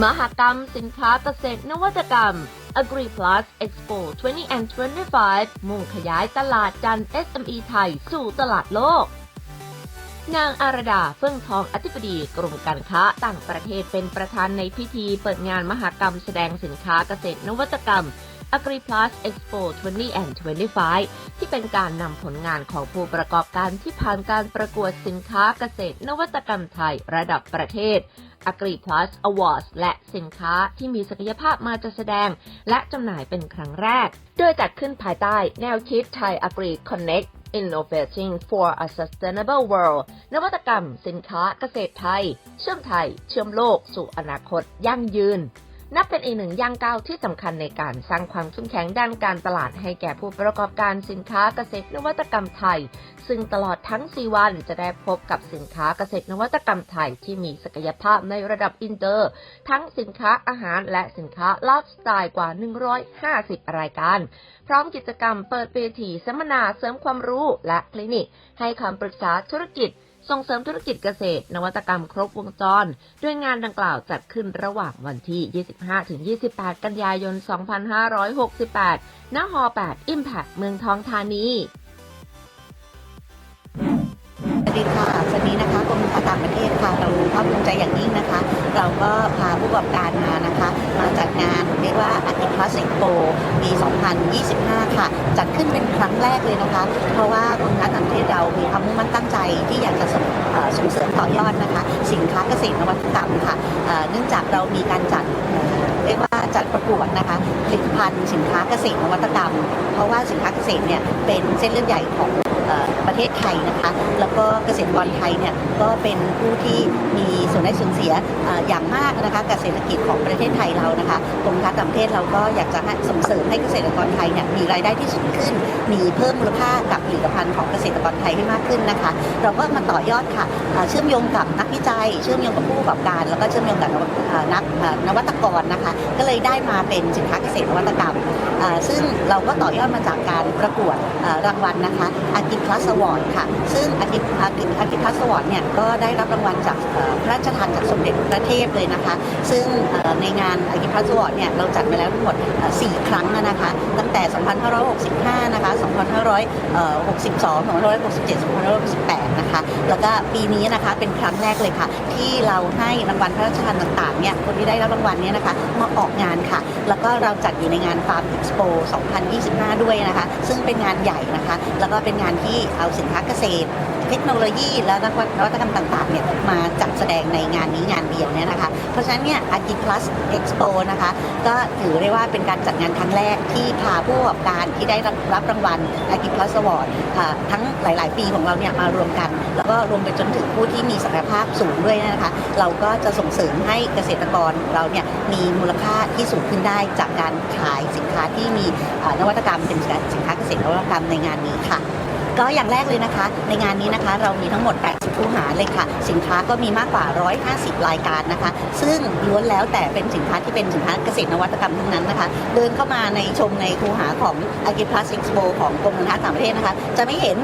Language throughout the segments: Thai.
มหกรรมสินค้าเกษตรนวัตกรรม Agri Plus Expo 20 and 25 มุ่งขยายตลาดจัน SME ไทยสู่ตลาดโลก นางอารดาเฟื่องทองอธิบดีกรมการค้าต่างประเทศเป็นประธานในพิธีเปิดงานมหกรรมแสดงสินค้าเกษตรนวัตกรรม Agri Plus Expo 20 and 25 ที่เป็นการนำผลงานของผู้ประกอบการที่ผ่านการประกวดสินค้าเกษตรนวัตกรรมไทยระดับประเทศ Agri Plus Awards และสินค้าที่มีศักยภาพมาจัดแสดง และจำหน่ายเป็นครั้งแรก โดยจัดขึ้นภายใต้แนวคิด Thai Agri Connect Innovating for a Sustainable World นวัตกรรมสินค้าเกษตรไทย เชื่อมไทย เชื่อมโลกสู่อนาคตยั่งยืน นับเป็นอีกหนึ่งย่างก้าวที่สำคัญในการสร้างความเข้มแข็งด้านการตลาดให้แก่ผู้ประกอบการสินค้าเกษตรนวัตกรรมไทย ซึ่งตลอดทั้ง 4 วันจะได้พบกับสินค้าเกษตรนวัตกรรมไทยที่มีศักยภาพในระดับอินเตอร์ ทั้งสินค้าอาหารและสินค้าไลฟ์สไตล์กว่า 150 รายการ พร้อมกิจกรรมเปิดเวทีสัมมนาเสริมความรู้และคลินิก ให้คำปรึกษาธุรกิจ ส่งเสริมธุรกิจเกษตร นวัตกรรมครบวงจร ด้วยงานดังกล่าวจัดขึ้นระหว่างวันที่ 25-28 กันยายน 2568 ณ ฮอ 8 Impact เมืองทองธานีสวัสดีค่ะวันนี้นะคะกรมการต่างประเทศค่ะเราภาคภูมิใจอย่างยิ่งนะคะ เราก็พาผู้ประกอบการมานะคะ งานเรียกว่า a g r i p l u s Expo ปี 2025 ค่ะ จัดขึ้นเป็นครั้งแรกเลยนะคะ เพราะว่ากรมการต่างประเทศเรามีความมุ่งมั่นตั้งใจที่อยากจะส่งเสริมต่อยอดนะคะ สินค้าเกษตรนวัตกรรมค่ะ เนื่องจากเรามีการจัดเรียกว่าจัดประกวดนะคะผลิตภัณฑ์สินค้าเกษตรนวัตกรรม เพราะว่าสินค้าเกษตรเนี่ยเป็นเส้นเลือดใหญ่ของ ประเทศไทยนะคะ แล้วก็เกษตรกรไทยเนี่ยก็เป็นผู้ที่มีส่วนได้ส่วนเสียอย่างมากนะคะกับเศรษฐกิจของประเทศไทยเรานะคะกรมการต่างประเทศเราก็อยากจะส่งเสริมให้เกษตรกรไทยเนี่ยมีรายได้ที่สูงขึ้น มีเพิ่มมูลค่ากับผลิตภัณฑ์ของเกษตรกรไทยให้มากขึ้นนะคะ เราก็มาต่อยอดค่ะเชื่อมโยงกับนักวิจัย เชื่อมโยงกับผู้ประกอบการ แล้วก็เชื่อมโยงกับนักนวัตกรนะคะ ก็เลยได้มาเป็นสินค้าเกษตรนวัตกรรมซึ่งเราก็ต่อยอดมาจากการประกวดรางวัลนะคะอากิพลัสวอร์ดค่ะ ซึ่งอากิอากิอากิพลัสวอร์ดเนี่ยก็ได้รับรางวัลจากพระราชทานจากสมเด็จพระเทพเลยนะคะ ซึ่งในงานอากิพลัสวอร์ดเนี่ยเราจัดมาแล้วทั้งหมดเอ่อ4ครั้งนะคะ ตั้งแต่ 2565 นะคะ 2562 2567 2568 นะคะ แล้วก็ปีนี้นะคะเป็นครั้งแรกเลยค่ะ ที่เราให้รางวัลพระราชทานต่างๆเนี่ยคนที่ได้รับรางวัลเนี่ยนะคะมาออกงานค่ะ แล้วก็เราจัดอยู่ในงาน Farm Expo 2025 ด้วยนะคะ ซึ่งเป็นงานใหญ่นะคะ แล้วก็เป็นงานที่เอาสินค้าเกษตร เทคโนโลยีและนวัตกรรมต่างๆเนี่ยมาจัดแสดงในงานนี้งานเดียวเนี่ยนะคะ เพราะฉะนั้นเนี่ย Agi Plus Expo นะคะ ก็ถือได้ว่าเป็นการจัดงานครั้งแรกที่พาผู้ประกอบการที่ได้รับรับรางวัล Agi Plus Award อ่าทั้งหลาย ๆ ปีของเราเนี่ยมารวมกัน แล้วก็รวมไปจนถึงผู้ที่มีศักยภาพสูงด้วยนะคะ เราก็จะส่งเสริมให้เกษตรกรเราเนี่ยมีมูลค่าที่สูงขึ้นได้จากการขายสินค้าที่มีนวัตกรรมเป็นสินค้าเกษตรนวัตกรรมในงานนี้ค่ะก็อย่างแรกเลยนะคะ ในงานนี้นะคะเรามีทั้งหมด 80คูหาเลยค่ะ สินค้าก็มีมากกว่า 150 รายการนะคะ ซึ่งล้วนแล้วแต่เป็นสินค้าที่เป็นสินค้าเกษตรนวัตกรรมทั้งนั้นนะคะ เดินเข้ามาในชมในคูหาของ a g r i p l u s Expo ของกรมการค้าต่างประเทศนะคะ จะไม่เห็น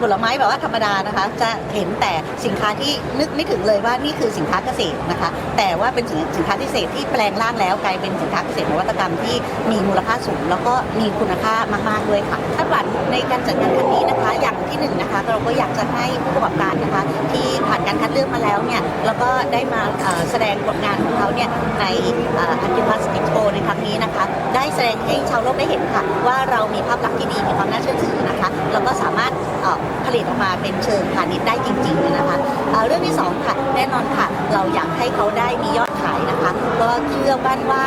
ผลไม้แบบว่าธรรมดานะคะ จะเห็นแต่สินค้าที่นึกไม่ถึงเลยว่านี่คือสินค้าเกษตรนะคะ แต่ว่าเป็นสินค้าเกษตรที่แปลงร่างแล้วกลายเป็นสินค้าเกษตรนวัตกรรมที่มีมูลค่าสูง แล้วก็มีคุณค่ามากๆด้วยค่ะคาดหวังในการจัดงานครั้งนี้ เราก็อยากจะให้ผู้ประกอบการนะคะที่ผ่านการคัดเลือกมาแล้วเนี่ยแล้วก็ได้มาแสดงผลงานของเขาเนี่ยในอันติพัสติกโปในครั้งนี้นะคะ ได้แสดงให้ชาวโลกได้เห็นค่ะ ว่าเรามีภาพลักษณ์ที่ดีมีความน่าเชื่อถือนะคะแล้วก็สามารถ ผลิตออกมาเป็นเชิงพาณิชย์ได้จริงๆนะคะเเรื่องที่สองค่ะ แน่นอนค่ะ เราอยากให้เขาได้มียอดขายนะคะก็เชื่อมั่นว่า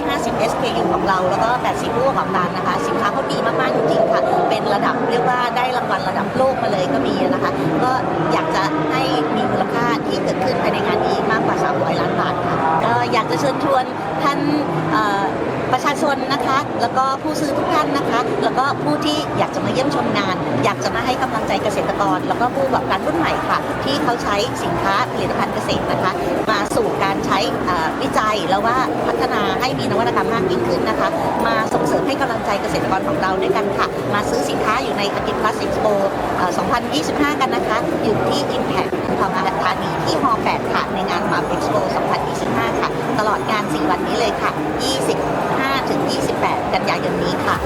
150 SKU ของเรา แล้วก็ 80ผู้ประกอบการนะคะ สินค้าเขาดีมากๆจริงๆค่ะ เป็นระดับเรียกว่าได้รางวัลระดับโลกมาเลยก็มีนะคะ ก็อยากจะให้มีมูลค่าที่เกิดขึ้นภายในงานนี้มากกว่า 300 ล้านบาทค่ะก็อยากจะเชิญชวนท่านาชนนะคะ แล้วก็ผู้ซื้อทุกท่านนะคะ แล้วก็ผู้ที่อยากจะมาเยี่ยมชมงาน อยากจะมาให้กำลังใจเกษตรกร แล้วก็ผู้ประกอบการรุ่นใหม่ค่ะ ที่เขาใช้สินค้าผลิตภัณฑ์เกษตรนะคะ มาสู่การใช้วิจัยแล้วว่าพัฒนาให้มีนวัตกรรมมากยิ่งขึ้นนะคะ มาส่งเสริมให้กำลังใจเกษตรกรของเราด้วยกันค่ะ มาซื้อสินค้าอยู่ในอากิ Plus Expo เอ่อ2025 กันนะคะ อยู่ที่ Impact ทองอาธานีที่ฮอ8ค่ะ ในงาน Farm Expo 2025 ค่ะ ตลอดงาน 4 วันนี้เลยค่ะ 20 ถึง 28 กันยายนนี้ค่ะ